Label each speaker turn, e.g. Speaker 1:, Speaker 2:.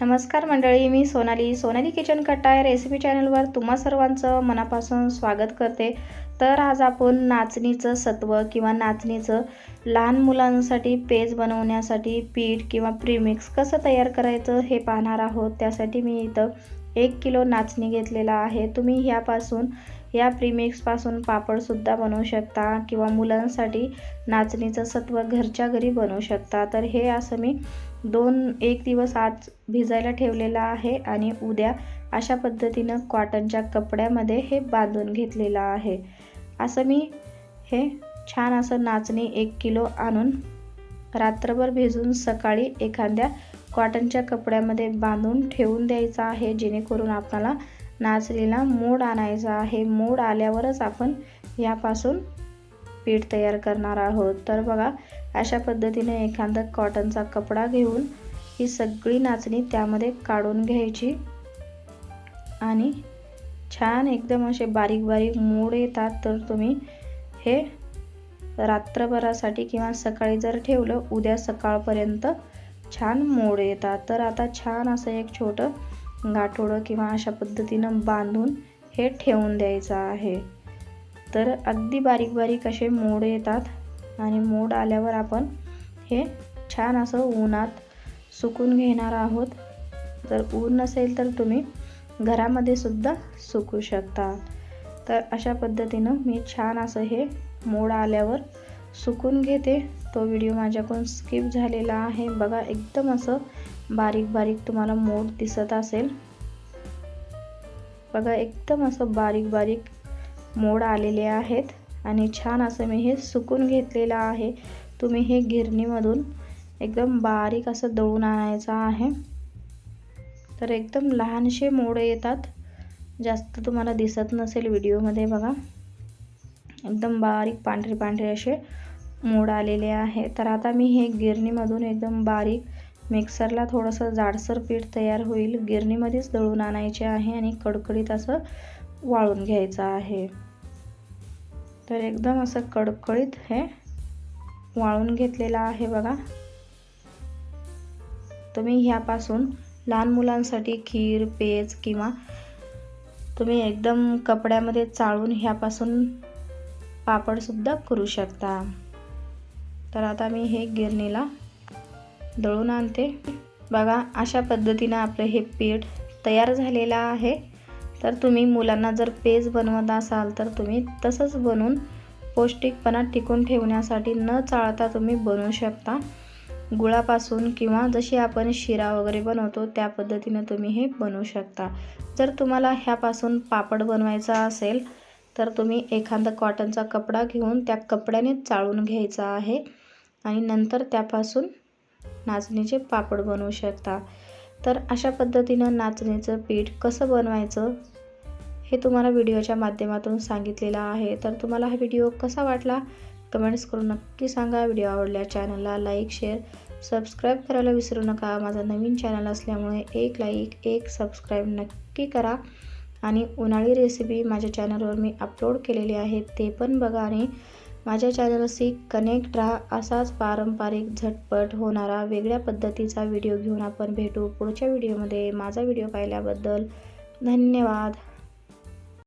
Speaker 1: नमस्कार मंडळी मी सोनाली. सोनाली किचन कट्टा या रेसिपी चॅनलवर तुम्हा सर्वांचं मनापासून स्वागत करते. तर आज आपण नाचणीचं सत्व किंवा नाचणीचं लहान मुलांसाठी पेज बनवण्यासाठी पीठ किंवा प्रीमिक्स कसं तयार करायचं हे पाहणार आहोत त्यासाठी मी इथं एक किलो नाचणी घेतलेला आहे. तुम्ही ह्यापासून या प्रीमिक्सपासून पापडसुद्धा बनवू शकता किंवा मुलांसाठी नाचणीचं सत्व घरच्या घरी बनवू शकता. तर हे असं मी दोन एक दिवस आज भिजायला ठेवलेलं आहे आणि उद्या अशा पद्धतीनं कॉटनच्या कपड्यामध्ये हे बांधून घेतलेलं आहे. असं मी हे छान असं नाचणी एक किलो आणून रात्रभर भिजून सकाळी एखाद्या कॉटनच्या कपड्यामध्ये बांधून ठेवून द्यायचं आहे. जेणेकरून आपल्याला नाचणीला मोड आणायचा आहे. मोड आल्यावरच आपण यापासून पीठ तयार करणार आहोत. तर बघा अशा पद्धतीने एखादा कॉटनचा कपडा घेऊन ही सगळी नाचणी त्यामध्ये काढून घ्यायची आणि छान एकदम असे बारीक बारीक मोड येतात. तर तुम्ही हे रात्रभरासाठी किंवा सकाळी जर ठेवलं उद्या सकाळपर्यंत छान मोड येतात. तर आता छान असं एक छोटं गाठोडं किंवा अशा पद्धतीनं बांधून हे ठेवून द्यायचं आहे. तर अगदी बारीक बारीक असे मोड येतात आणि मोड आल्यावर आपण हे छान असं उन्हात सुकून घेणार आहोत. जर ऊन नसेल तर तुम्ही घरामध्ये सुद्धा सुकू शकता. तर अशा पद्धतीनं मी छान असं हे मोड आल्यावर सुकून घेते. तो व्हिडिओ माझ्याकडून स्किप झालेला आहे. बघा एकदम असं बारीक बारीक तुम्हाला मोड दिसत असेल. बघा एकदम असं बारीक बारीक मोड आलेले आहेत आणि छान असं मी हे सुकून घेतलेलं आहे. तुम्ही हे गिरणीमधून एकदम बारीक असं दळून आणायचं आहे. तर एकदम लहानसे मोड येतात. जास्त तुम्हाला दिसत नसेल व्हिडिओमध्ये बघा. एकदम बारीक पांढरे पांढरे असे मोड आलेले आहे. तर आता मी हे गिरणीमधून एकदम बारीक मिक्सरला थोडंसं जाडसर पीठ तयार होईल. गिरणीमध्येच दळून आणायचे आहे आणि कडकडीत असं वाळून घ्यायचं आहे. तर एकदम असं कडकडीत हे वाळून घेतलेलं आहे बघा. तुम्ही ह्यापासून लहान मुलांसाठी खीर पेज किंवा तुम्ही एकदम कपड्यामध्ये चाळून ह्यापासून पापडसुद्धा करू शकता. तर आता मी हे गिरणीला दळून आणते. बघा अशा पद्धतीनं आपलं हे पीठ तयार झालेलं आहे. तर तुम्ही मुलांना जर पेज बनवत असाल तर तुम्ही तसंच बनवून पौष्टिकपणा टिकून ठेवण्यासाठी न चाळता तुम्ही बनवू शकता. गुळापासून किंवा जशी आपण शिरा वगैरे बनवतो त्या पद्धतीनं तुम्ही हे बनवू शकता. जर तुम्हाला ह्यापासून पापड बनवायचा असेल तर तुम्ही एखादा कॉटनचा कपडा घेऊन त्या कपड्याने चाळून घ्यायचा आहे. आणि नंतर त्यापासून नाचणीचे पापड बनवू शकता. तर अशा पद्धतीनं नाचणीचं पीठ कसं बनवायचं हे तुम्हाला व्हिडिओच्या माध्यमातून सांगितलेलं आहे. तर तुम्हाला हा व्हिडिओ कसा वाटला? कमेंट्स करून नक्की सांगा. व्हिडिओ आवडल्या चॅनलला लाईक शेअर सबस्क्राईब करायला विसरू नका. माझा नवीन चॅनल असल्यामुळे एक लाईक एक सबस्क्राईब नक्की करा. आणि उन्हाळी रेसिपी माझ्या चॅनलवर मी अपलोड केलेली आहे ते पण बघा आणि माझ्या चॅनलशी कनेक्ट राहा असाच पारंपरिक झटपट होणारा वेगळ्या पद्धतीचा व्हिडिओ घेऊन आपण भेटू पुढच्या व्हिडिओमध्ये. माझा व्हिडिओ पाहिल्याबद्दल धन्यवाद.